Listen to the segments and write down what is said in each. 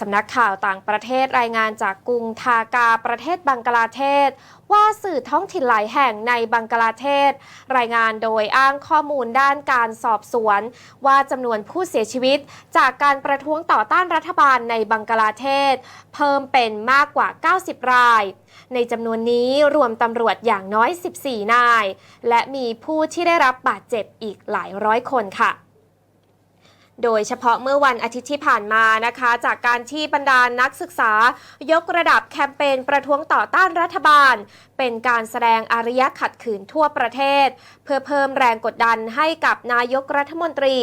สำนักข่าวต่างประเทศรายงานจากกรุงทากาประเทศบังกลาเทศ ว่าสื่อท้องถิ่นหลายแห่งในบังกลาเทศ รายงานโดยอ้างข้อมูลด้านการสอบสวน ว่าจำนวนผู้เสียชีวิต จากการประท้วงต่อต้านรัฐบาลในบังกลาเทศ เพิ่มเป็นมากกว่า 90 ราย ในจำนวนนี้รวมตำรวจอย่างน้อย 14 นาย และมีผู้ที่ได้รับบาดเจ็บอีกหลายร้อยคนค่ะ โดยเฉพาะเมื่อวันอาทิตย์ที่ผ่านมานะคะ จากการที่บรรดานักศึกษา ยกระดับแคมเปญประท้วงต่อต้านรัฐบาล เป็นการแสดงอารยะขัดขืนทั่วประเทศ เพื่อเพิ่มแรงกดดันให้กับนายกรัฐมนตรี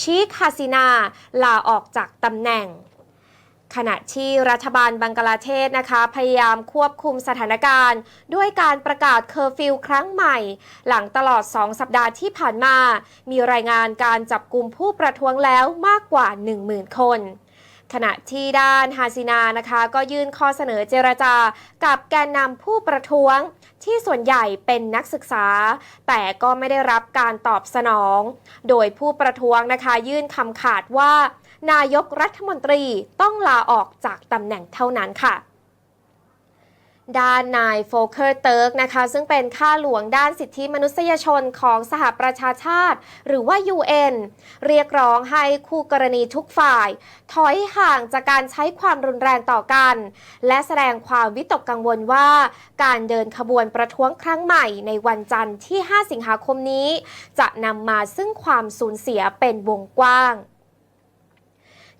ชีคฮาซินา ลาออกจากตำแหน่ง ขณะที่รัฐบาลบังกลาเทศนะคะ พยายามควบคุมสถานการณ์ ด้วยการประกาศเคอร์ฟิวครั้งใหม่ หลังตลอด 2 สัปดาห์ที่ผ่านมา มีรายงานการจับกลุ่มผู้ประท้วงแล้วมากกว่า 10,000 คนขณะที่ด้านฮาซินานะคะ ก็ยื่นข้อเสนอเจรจากับแกนนำผู้ประท้วงที่ส่วนใหญ่เป็นนักศึกษา แต่ก็ไม่ได้รับการตอบสนอง โดยผู้ประท้วงนะคะ ยื่นคำขาดว่า นายกรัฐมนตรีต้องลาออกจากตำแหน่งเท่านั้นค่ะด้านนายโฟเคอร์เติร์กนะคะซึ่งเป็นข้าหลวงด้านสิทธิมนุษยชนของสหประชาชาติ หรือว่า UN เรียกร้องให้คู่กรณีทุกฝ่าย ถอยห่างจากการใช้ความรุนแรงต่อกัน และแสดงความวิตกกังวลว่า การเดินขบวนประท้วงครั้งใหม่ในวันจันทร์ที่ 5 สิงหาคมนี้ จะนำมาซึ่งความสูญเสียเป็นวงกว้าง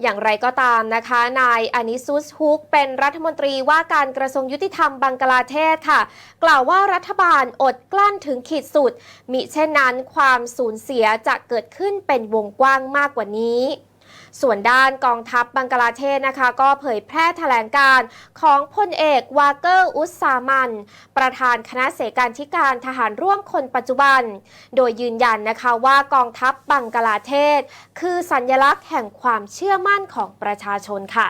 อย่างไรก็ตามนะคะ นายอานิซุสฮุก เป็นรัฐมนตรีว่าการกระทรวงยุติธรรมบังกลาเทศค่ะ กล่าวว่ารัฐบาลอดกลั้นถึงขีดสุด มิเช่นนั้นความสูญเสียจะเกิดขึ้นเป็นวงกว้างมากกว่านี้ ส่วนด้านกองทัพบังกลาเทศนะคะ ก็เผยแพร่แถลงการของพลเอกวาเกอร์อุสซามัน ประธานคณะเสการธิการทหารร่วมคนปัจจุบัน โดยยืนยันนะคะว่ากองทัพบังกลาเทศ คือสัญลักษณ์แห่งความเชื่อมั่นของประชาชนค่ะ